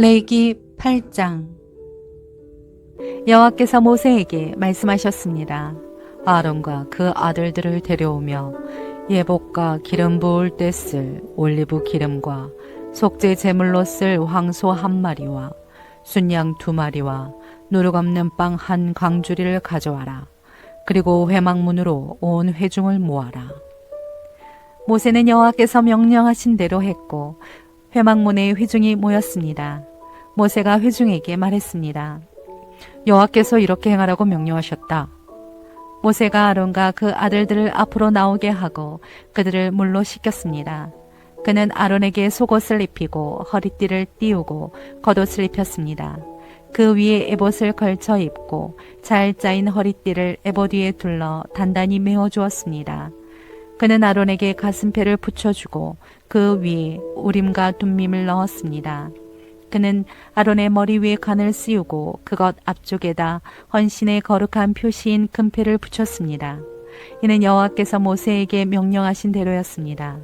레이기 8장 여호와께서 모세에게 말씀하셨습니다. 아론과 그 아들들을 데려오며 예복과 기름 부을 때 쓸 올리브 기름과 속죄 제물로 쓸 황소 한 마리와 순양 두 마리와 누룩 없는 빵 한 광주리를 가져와라. 그리고 회막문으로 온 회중을 모아라. 모세는 여호와께서 명령하신 대로 했고 회막문에 회중이 모였습니다. 모세가 회중에게 말했습니다. 여호와께서 이렇게 행하라고 명령하셨다. 모세가 아론과 그 아들들을 앞으로 나오게 하고 그들을 물로 씻겼습니다. 그는 아론에게 속옷을 입히고 허리띠를 띄우고 겉옷을 입혔습니다. 그 위에 에봇을 걸쳐 입고 잘 짜인 허리띠를 에봇 위에 둘러 단단히 메어 주었습니다. 그는 아론에게 가슴패를 붙여주고 그 위에 우림과 둠밈을 넣었습니다. 그는 아론의 머리 위에 관을 씌우고 그것 앞쪽에다 헌신의 거룩한 표시인 금패를 붙였습니다. 이는 여호와께서 모세에게 명령하신 대로였습니다.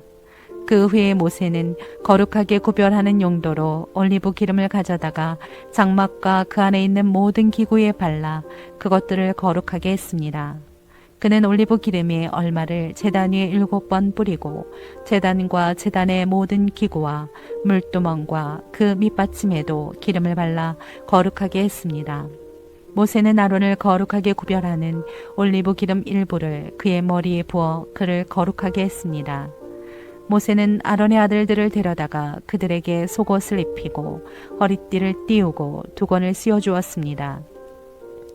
그 후에 모세는 거룩하게 구별하는 용도로 올리브 기름을 가져다가 장막과 그 안에 있는 모든 기구에 발라 그것들을 거룩하게 했습니다. 그는 올리브 기름의 얼마를 제단 위에 일곱 번 뿌리고 제단과 제단의 모든 기구와 물두멍과 그 밑받침에도 기름을 발라 거룩하게 했습니다. 모세는 아론을 거룩하게 구별하는 올리브 기름 일부를 그의 머리에 부어 그를 거룩하게 했습니다. 모세는 아론의 아들들을 데려다가 그들에게 속옷을 입히고 허리띠를 띄우고 두건을 씌워 주었습니다.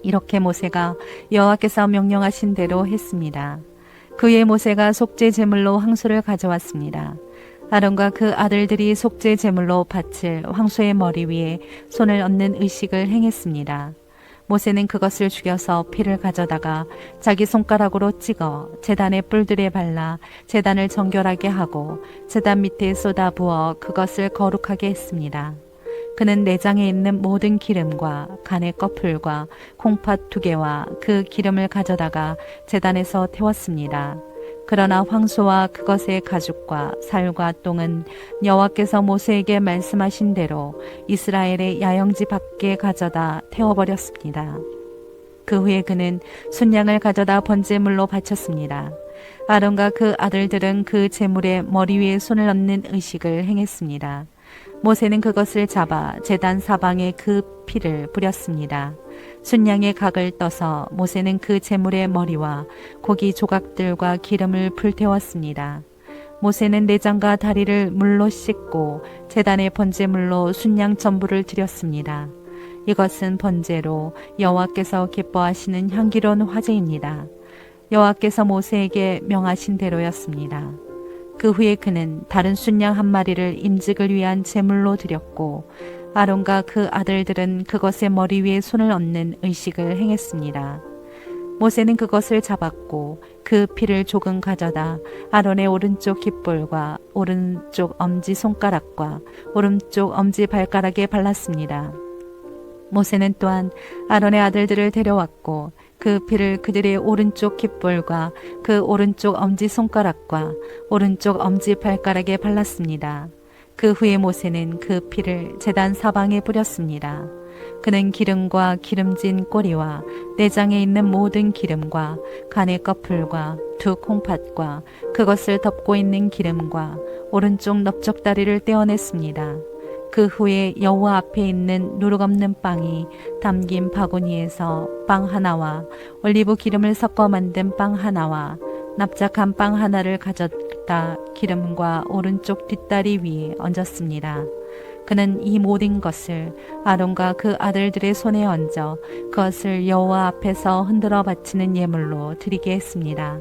이렇게 모세가 여호와께서 명령하신 대로 했습니다. 그의 모세가 속죄 제물로 황소를 가져왔습니다. 아론과 그 아들들이 속죄 제물로 바칠 황소의 머리 위에 손을 얹는 의식을 행했습니다. 모세는 그것을 죽여서 피를 가져다가 자기 손가락으로 찍어 재단의 뿔들에 발라 재단을 정결하게 하고 재단 밑에 쏟아 부어 그것을 거룩하게 했습니다. 그는 내장에 있는 모든 기름과 간의 꺼풀과 콩팥 두 개와 그 기름을 가져다가 재단에서 태웠습니다. 그러나 황소와 그것의 가죽과 살과 똥은 여호와께서 모세에게 말씀하신 대로 이스라엘의 야영지 밖에 가져다 태워버렸습니다. 그 후에 그는 순양을 가져다 번제물로 바쳤습니다. 아론과 그 아들들은 그 제물에 머리 위에 손을 얹는 의식을 행했습니다. 모세는 그것을 잡아 제단 사방에 그 피를 뿌렸습니다. 순양의 각을 떠서 모세는 그 제물의 머리와 고기 조각들과 기름을 불태웠습니다. 모세는 내장과 다리를 물로 씻고 제단의 번제물로 순양 전부를 드렸습니다. 이것은 번제로 여호와께서 기뻐하시는 향기로운 화제입니다. 여호와께서 모세에게 명하신 대로였습니다. 그 후에 그는 다른 순양 한 마리를 임직을 위한 제물로 드렸고 아론과 그 아들들은 그것의 머리 위에 손을 얹는 의식을 행했습니다. 모세는 그것을 잡았고 그 피를 조금 가져다 아론의 오른쪽 깃볼과 오른쪽 엄지 손가락과 오른쪽 엄지 발가락에 발랐습니다. 모세는 또한 아론의 아들들을 데려왔고 그 피를 그들의 오른쪽 깃볼과 그 오른쪽 엄지 손가락과 오른쪽 엄지 발가락에 발랐습니다. 그 후에 모세는 그 피를 제단 사방에 뿌렸습니다. 그는 기름과 기름진 꼬리와 내장에 있는 모든 기름과 간의 꺼풀과 두 콩팥과 그것을 덮고 있는 기름과 오른쪽 넓적다리를 떼어냈습니다. 그 후에 여호와 앞에 있는 누룩 없는 빵이 담긴 바구니에서 빵 하나와 올리브 기름을 섞어 만든 빵 하나와 납작한 빵 하나를 가져다 기름과 오른쪽 뒷다리 위에 얹었습니다. 그는 이 모든 것을 아론과 그 아들들의 손에 얹어 그것을 여호와 앞에서 흔들어 바치는 예물로 드리게 했습니다.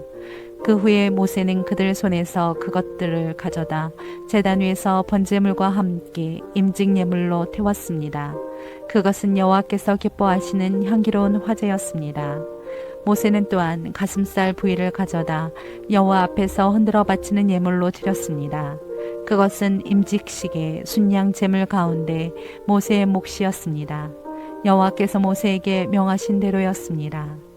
그 후에 모세는 그들 손에서 그것들을 가져다 제단 위에서 번제물과 함께 임직 예물로 태웠습니다. 그것은 여호와께서 기뻐하시는 향기로운 화제였습니다. 모세는 또한 가슴살 부위를 가져다 여호와 앞에서 흔들어 바치는 예물로 드렸습니다. 그것은 임직식의 순양 제물 가운데 모세의 몫이었습니다. 여호와께서 모세에게 명하신 대로였습니다.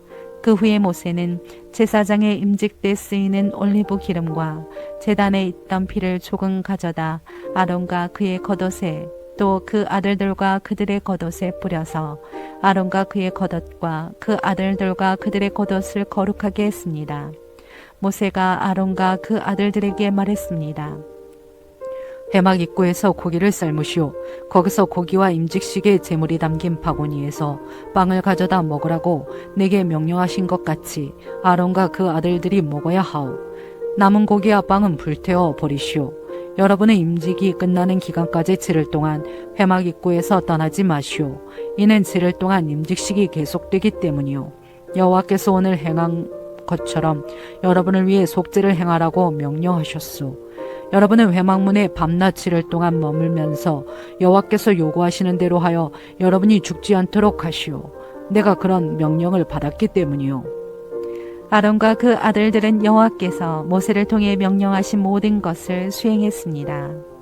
그 후에 모세는 제사장의 임직 때 쓰이는 올리브 기름과 제단에 있던 피를 조금 가져다 아론과 그의 겉옷에 또 그 아들들과 그들의 겉옷에 뿌려서 아론과 그의 겉옷과 그 아들들과 그들의 겉옷을 거룩하게 했습니다. 모세가 아론과 그 아들들에게 말했습니다. 회막 입구에서 고기를 삶으시오. 거기서 고기와 임직식의 제물이 담긴 바구니에서 빵을 가져다 먹으라고 내게 명령하신 것 같이 아론과 그 아들들이 먹어야 하오. 남은 고기와 빵은 불태워 버리시오. 여러분의 임직이 끝나는 기간까지 7일 동안 회막 입구에서 떠나지 마시오. 이는 7일 동안 임직식이 계속되기 때문이요. 여호와께서 오늘 행한 것처럼 여러분을 위해 속죄를 행하라고 명령하셨소. 여러분은 회막문에 밤낮 7일 동안 머물면서 여호와께서 요구하시는 대로 하여 여러분이 죽지 않도록 하시오. 내가 그런 명령을 받았기 때문이요. 아론과 그 아들들은 여호와께서 모세를 통해 명령하신 모든 것을 수행했습니다.